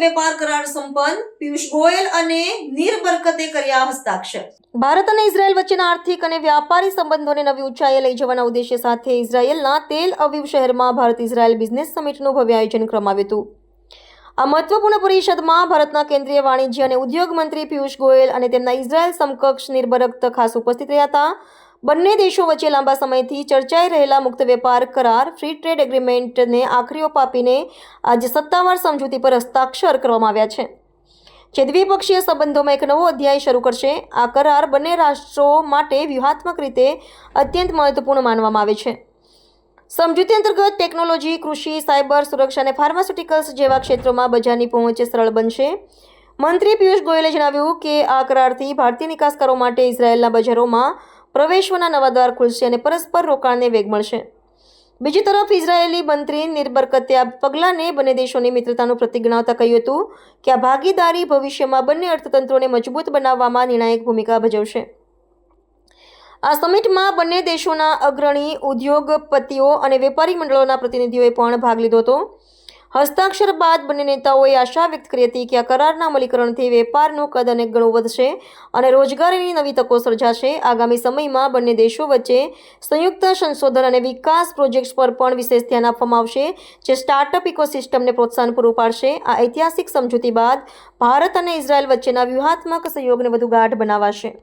વેપાર કરાર સંપન્ન. પિયુષ ગોયલ અને નીર બરકતે કર્યા હસ્તાક્ષર. ભારત અને ઇઝરાયલ વચ્ચેના આર્થિક અને વ્યાપારી સંબંધોને નવી ઊંચાઈએ લઈ જવાના ઉદ્દેશ્ય સાથે ઇઝરાયલના તેલ અવિવ શહેરમાં ભારત ઇઝરાયલ બિઝનેસ સમિટનું ભવ્ય આયોજન કરવામાં આવ્યું આ મહત્વપૂર્ણ પરિષદમાં ભારતના કેન્દ્રીય વાણિજ્ય અને ઉદ્યોગ મંત્રી પિયુષ ગોયલ અને તેમના ઇઝરાયલ સમકક્ષ નિર્બરક્ત ખાસ ઉપસ્થિત રહ્યા હતા. બંને દેશો વચ્ચે લાંબા સમયથી ચર્ચાઈ રહેલા મુક્ત વેપાર કરાર ફ્રી ટ્રેડ એગ્રીમેન્ટને આખરી ઓપ આપીને આજે સત્તાવાર સમજૂતી પર હસ્તાક્ષર કરવામાં આવ્યા છે. જે દ્વિપક્ષીય સંબંધોમાં એક નવો અધ્યાય શરૂ કરશે. આ કરાર બંને રાષ્ટ્રો માટે વ્યૂહાત્મક રીતે અત્યંત મહત્વપૂર્ણ માનવામાં આવે છે. સમજૂતી અંતર્ગત ટેકનોલોજી, કૃષિ, સાયબર સુરક્ષા અને ફાર્માસ્યુટિકલ્સ જેવા ક્ષેત્રોમાં બજારની પહોંચ સરળ બનશે. મંત્રી પિયુષ ગોયલે જણાવ્યું કે આ કરારથી ભારતીય નિકાસકારો માટે ઇઝરાયેલના બજારોમાં પ્રવેશવાના નવા દ્વાર ખુલશે અને પરસ્પર રોકાણને વેગ મળશે. બીજી તરફ, ઇઝરાયેલી મંત્રી નિર્બરકતે આ પગલાંને બંને દેશોની મિત્રતાનું પ્રતિક ગણાવતા કહ્યું હતું કે આ ભાગીદારી ભવિષ્યમાં બંને અર્થતંત્રોને મજબૂત બનાવવામાં નિર્ણાયક ભૂમિકા ભજવશે. આ સમિટમાં બંને દેશોના અગ્રણી ઉદ્યોગપતિઓ અને વેપારી મંડળોના પ્રતિનિધિઓએ પણ ભાગ લીધો હતો. હસ્તાક્ષર બાદ બંને નેતાઓએ આશા વ્યક્ત કરી હતી કે આ કરારના અમલીકરણથી વેપારનું કદ અનેક ગણું વધશે અને રોજગારીની નવી તકો સર્જાશે. આગામી સમયમાં બંને દેશો વચ્ચે સંયુક્ત સંશોધન અને વિકાસ પ્રોજેક્ટ્સ પર પણ વિશેષ ધ્યાન આપવામાં આવશે, જે સ્ટાર્ટઅપ ઇકોસિસ્ટમને પ્રોત્સાહન પૂરું પાડશે. આ ઐતિહાસિક સમજૂતી બાદ ભારત અને ઇઝરાયલ વચ્ચેના વ્યૂહાત્મક સહયોગને વધુ ગાઢ બનાવાશે.